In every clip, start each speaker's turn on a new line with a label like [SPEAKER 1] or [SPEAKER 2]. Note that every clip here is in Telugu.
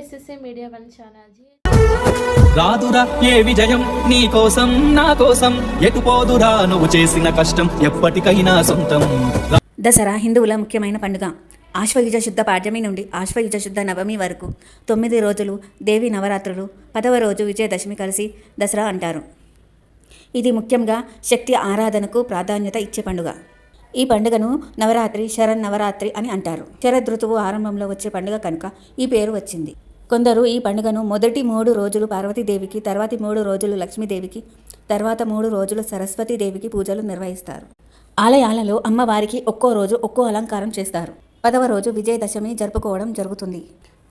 [SPEAKER 1] ఎస్ఎస్ఏ మీడియా వన్ ఛానల్
[SPEAKER 2] రాదురా ఏ విజయం? నీ కోసం నా కోసం. ఎటుపోదురా నువ్వు చేసిన కష్టం ఎప్పటికైనా సొంతం.
[SPEAKER 3] దసరా హిందువుల ముఖ్యమైన పండుగ. ఆశ్వయుజ శుద్ధ పాడ్యమి నుండి ఆశ్వయుజ శుద్ధ నవమి వరకు తొమ్మిది రోజులు దేవి నవరాత్రులు పదవ రోజు విజయదశమి కలిసి దసరా అంటారు. ఇది ముఖ్యంగా శక్తి ఆరాధనకు ప్రాధాన్యత ఇచ్చే పండుగ. ఈ పండుగను నవరాత్రి శరణ్ నవరాత్రి అని అంటారు. శరదృతువు ఆరంభంలో వచ్చే పండుగ కనుక ఈ పేరు వచ్చింది. కొందరు ఈ పండుగను మొదటి మూడు రోజులు పార్వతీదేవికి తర్వాతి మూడు రోజులు లక్ష్మీదేవికి తర్వాత మూడు రోజులు సరస్వతీదేవికి పూజలు నిర్వహిస్తారు. ఆలయాలలో అమ్మవారికి ఒక్కో రోజు ఒక్కో అలంకారం చేస్తారు. పదవ రోజు విజయదశమి జరుపుకోవడం జరుగుతుంది.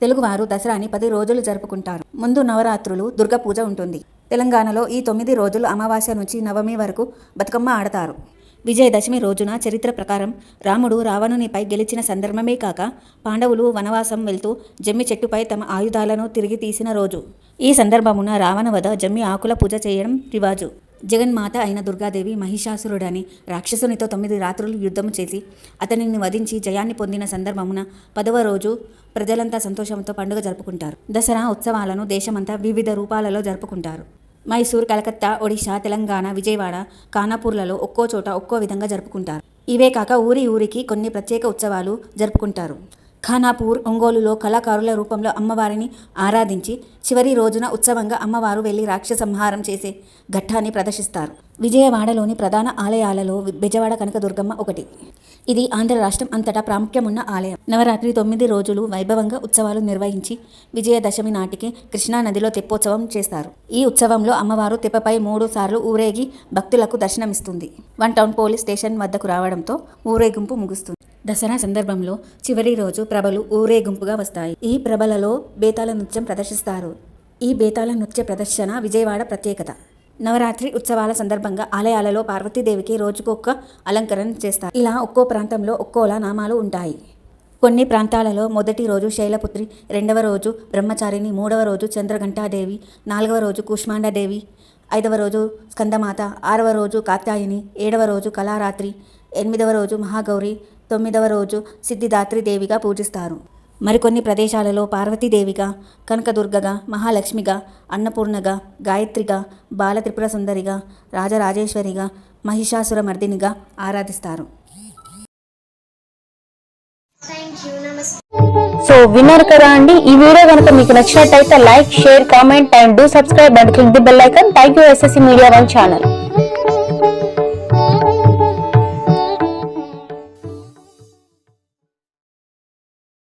[SPEAKER 3] తెలుగువారు దసరాని పది రోజులు జరుపుకుంటారు. ముందు నవరాత్రులు దుర్గపూజ ఉంటుంది. తెలంగాణలో ఈ తొమ్మిది రోజులు అమావాస్య నుంచి నవమి వరకు బతుకమ్మ ఆడతారు. విజయదశమి రోజున చరిత్ర ప్రకారం రాముడు రావణునిపై గెలిచిన సందర్భమే కాక పాండవులు వనవాసం వెళ్తూ జమ్మి చెట్టుపై తమ ఆయుధాలను తిరిగి తీసిన రోజు. ఈ సందర్భమున రావణ వద జమ్మి ఆకుల పూజ చేయడం రివాజు. జగన్మాత అయిన దుర్గాదేవి మహిషాసురుడని రాక్షసునితో తొమ్మిది రాత్రులు యుద్ధం చేసి అతనిని వధించి జయాన్ని పొందిన సందర్భమున పదవ రోజు ప్రజలంతా సంతోషంతో పండుగ జరుపుకుంటారు. దసరా ఉత్సవాలను దేశమంతా వివిధ రూపాలలో జరుపుకుంటారు. మైసూర్ కలకత్తా ఒడిశా తెలంగాణ విజయవాడ కానాపూర్లలో ఒక్కో చోట ఒక్కో విధంగా జరుపుకుంటారు. ఇవే కాక ఊరి ఊరికి కొన్ని ప్రత్యేక ఉత్సవాలు జరుపుకుంటారు. ఖానాపూర్ ఒంగోలులో కళాకారుల రూపంలో అమ్మవారిని ఆరాధించి చివరి రోజున ఉత్సవంగా అమ్మవారు వెళ్ళి రాక్షసంహారం చేసే ఘట్టాన్ని ప్రదర్శిస్తారు. విజయవాడలోని ప్రధాన ఆలయాలలో బెజవాడ కనకదుర్గమ్మ ఒకటి. ఇది ఆంధ్ర రాష్ట్రం అంతటా ప్రాముఖ్యమున్న ఆలయం. నవరాత్రి తొమ్మిది రోజులు వైభవంగా ఉత్సవాలు నిర్వహించి విజయదశమి నాటికి కృష్ణా నదిలో తెప్పోత్సవం చేస్తారు. ఈ ఉత్సవంలో అమ్మవారు తెప్పపై మూడు సార్లు ఊరేగి భక్తులకు దర్శనమిస్తుంది. వన్ టౌన్ పోలీస్ స్టేషన్ వద్దకు రావడంతో ఊరేగింపు ముగుస్తుంది. దసరా సందర్భంలో చివరి రోజు ప్రభలు ఊరేగింపుగా వస్తాయి. ఈ ప్రభలలో బేతాల నృత్యం ప్రదర్శిస్తారు. ఈ బేతాల నృత్య ప్రదర్శన విజయవాడ ప్రత్యేకత. నవరాత్రి ఉత్సవాల సందర్భంగా ఆలయాలలో పార్వతీదేవికి రోజుకొక్క అలంకరణ చేస్తారు. ఇలా ఒక్కో ప్రాంతంలో ఒక్కోలా నామాలు ఉంటాయి. కొన్ని ప్రాంతాలలో మొదటి రోజు శైలపుత్రి రెండవ రోజు బ్రహ్మచారిణి మూడవ రోజు చంద్రఘంటాదేవి నాలుగవ రోజు కూష్మాండదేవి ఐదవ రోజు స్కందమాత ఆరవ రోజు కాత్యాయని ఏడవ రోజు కళారాత్రి ఎనిమిదవ రోజు మహాగౌరి తొమ్మిదవ రోజు సిద్ధిదాత్రి దేవిగా పూజిస్తారు. మరికొన్ని ప్రదేశాలలో పార్వతీదేవిగా కనకదుర్గగా మహాలక్ష్మిగా అన్నపూర్ణగా గాయత్రిగా బాలత్రిపుర సుందరిగా రాజరాజేశ్వరిగా మహిషాసుర మర్దినిగా ఆరాధిస్తారు.
[SPEAKER 4] సో విన్నారు కదా అండి ఈ వీడియో కనుక మీకు నచ్చినట్టయితే like share comment and do subscribe and click the bell icon. Thank you SSC media one channel.